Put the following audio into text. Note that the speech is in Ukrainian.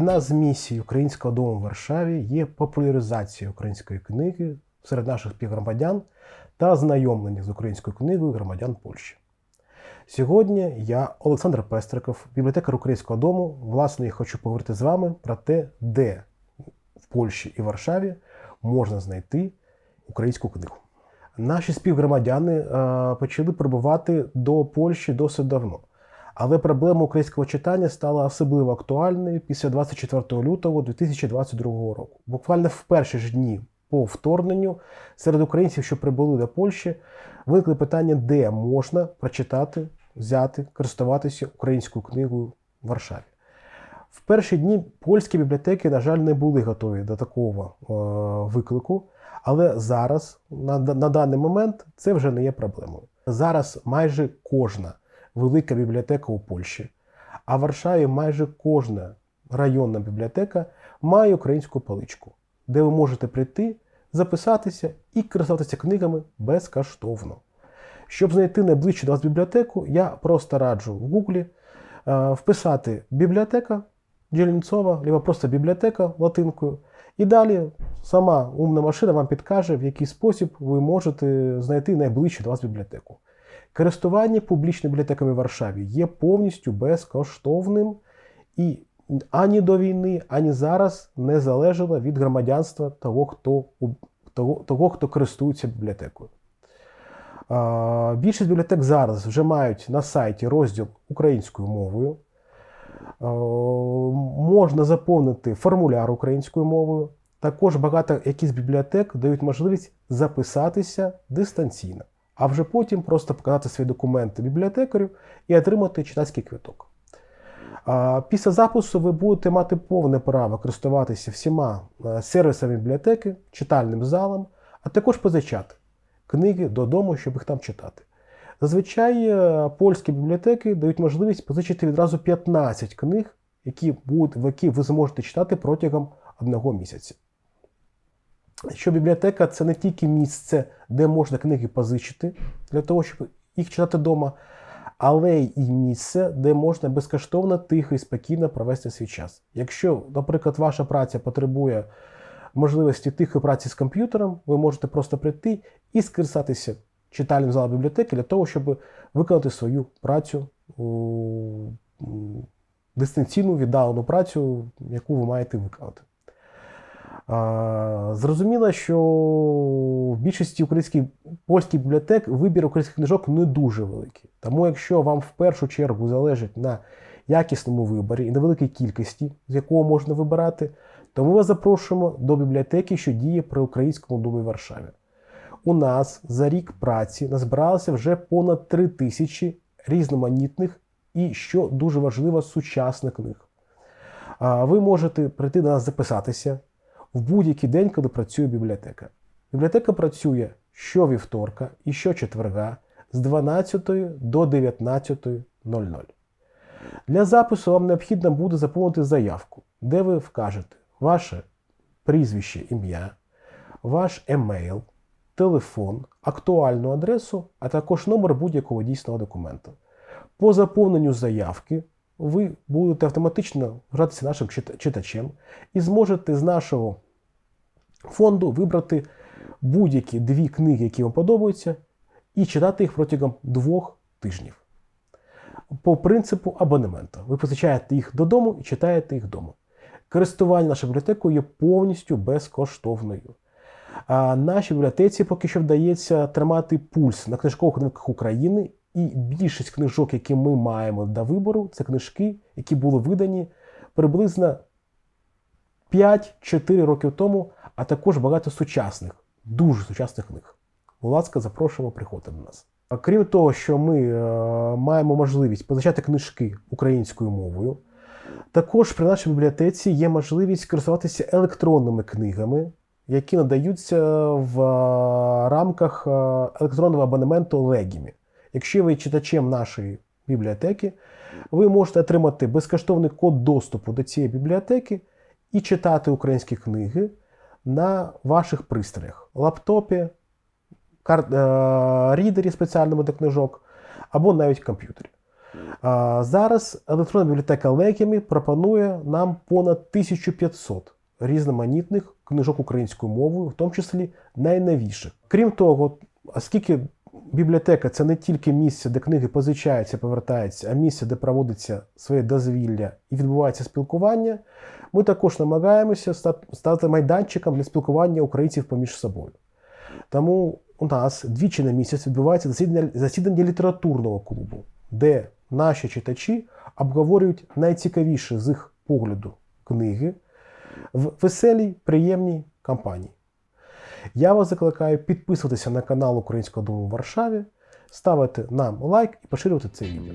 Одна з місій Українського дому в Варшаві є популяризація української книги серед наших співгромадян та знайомлення з українською книгою громадян Польщі. Сьогодні я, Олександр Пестриков, бібліотекар Українського дому, власне, і хочу поговорити з вами про те, де в Польщі і Варшаві можна знайти українську книгу. Наші співгромадяни е, почали прибувати до Польщі досить давно. Але проблема українського читання стала особливо актуальною після 24 лютого 2022 року. Буквально в перші ж дні по вторгненню серед українців, що прибули до Польщі, виникли питання, де можна прочитати, взяти, користуватися українською книгою в Варшаві. В перші дні польські бібліотеки, на жаль, не були готові до такого е, виклику, але зараз, на, на даний момент, це вже не є проблемою. Зараз майже кожна велика бібліотека у Польщі, а в Варшаві майже кожна районна бібліотека має українську паличку, де ви можете прийти, записатися і користуватися книгами безкоштовно. Щоб знайти найближчу до вас бібліотеку, я просто раджу в Гуглі е, вписати бібліотека Джельніцова, або просто бібліотека латинкою. І далі сама умна машина вам підкаже, в який спосіб ви можете знайти найближчу до вас бібліотеку. Користування публічними бібліотеками в Варшаві є повністю безкоштовним і ані до війни, ані зараз не залежало від громадянства того, хто, того, того, хто користується бібліотекою. Більшість бібліотек зараз вже мають на сайті розділ українською мовою. Можна заповнити формуляр українською мовою. Також багато якісь бібліотек дають можливість записатися дистанційно, а вже потім просто показати свої документи бібліотекарю і отримати читацький квиток. Після запису ви будете мати повне право користуватися всіма е, сервісами бібліотеки, читальним залом, а також позичати книги додому, щоб їх там читати. Зазвичай е, польські бібліотеки дають можливість позичити відразу 15 книг, які будуть, які ви зможете читати протягом одного місяця. Що бібліотека це не тільки місце, де можна книги позичити для того, щоб їх читати вдома, але й місце, де можна безкоштовно, тихо і спокійно провести свій час. Якщо, наприклад, ваша праця потребує можливості тихої праці з комп'ютером, ви можете просто прийти і скористатися читальним залом бібліотеки для того, щоб виконати свою працю, дистанційну віддалену працю, яку ви маєте виконати. Зрозуміло, що в більшості українських польських бібліотек вибір українських книжок не дуже великий. Тому, якщо вам в першу чергу залежить на якісному виборі і на великій кількості, з якого можна вибирати, то ми вас запрошуємо до бібліотеки, що діє при Українському домі в Варшаві. У нас за рік праці назбиралося вже понад 3 тисячі різноманітних і, що дуже важливо, сучасних книг. Ви можете прийти до нас записатися в будь-який день, коли працює бібліотека. Бібліотека працює щовівторка і щочетверга з 12 до 19.00. Для запису вам необхідно буде заповнити заявку, де ви вкажете ваше прізвище, ім'я, ваш емейл, телефон, актуальну адресу, а також номер будь-якого дійсного документу. По заповненню заявки ви будете автоматично гратися нашим читачем і зможете з нашого фонду вибрати будь-які дві книги, які вам подобаються, і читати їх протягом двох тижнів. По принципу абонементу. Ви позичаєте їх додому і читаєте їх вдома. Користування нашою бібліотекою є повністю безкоштовною. А нашій бібліотеці поки що вдається тримати пульс на книжкових ринках України, і більшість книжок, які ми маємо до вибору, це книжки, які були видані приблизно 5-4 роки тому, а також багато сучасних, дуже сучасних книг. Будь ласка, запрошуємо приходити до нас. Крім того, що ми е, маємо можливість позичати книжки українською мовою, також при нашій бібліотеці є можливість користуватися електронними книгами, які надаються в е, рамках е, електронного абонементу Легімі. Якщо ви читачем нашої бібліотеки, ви можете отримати безкоштовний код доступу до цієї бібліотеки і читати українські книги на ваших пристроях, лаптопі, кар... Е, рідері спеціальному для книжок або навіть комп'ютері. Зараз електронна бібліотека Лекімі пропонує нам понад 1500 різноманітних книжок українською мовою, в тому числі найновіших. Крім того, оскільки бібліотека це не тільки місце, де книги позичаються, повертаються, а місце, де проводиться своє дозвілля і відбувається спілкування, ми також намагаємося стати- майданчиком для спілкування українців поміж собою. Тому у нас двічі на місяць відбувається засідання, засідання літературного клубу, де наші читачі обговорюють найцікавіші з їх погляду книги в веселій, приємній кампанії. Я вас закликаю підписуватися на канал Українського дому в Варшаві, ставити нам лайк і поширювати це відео.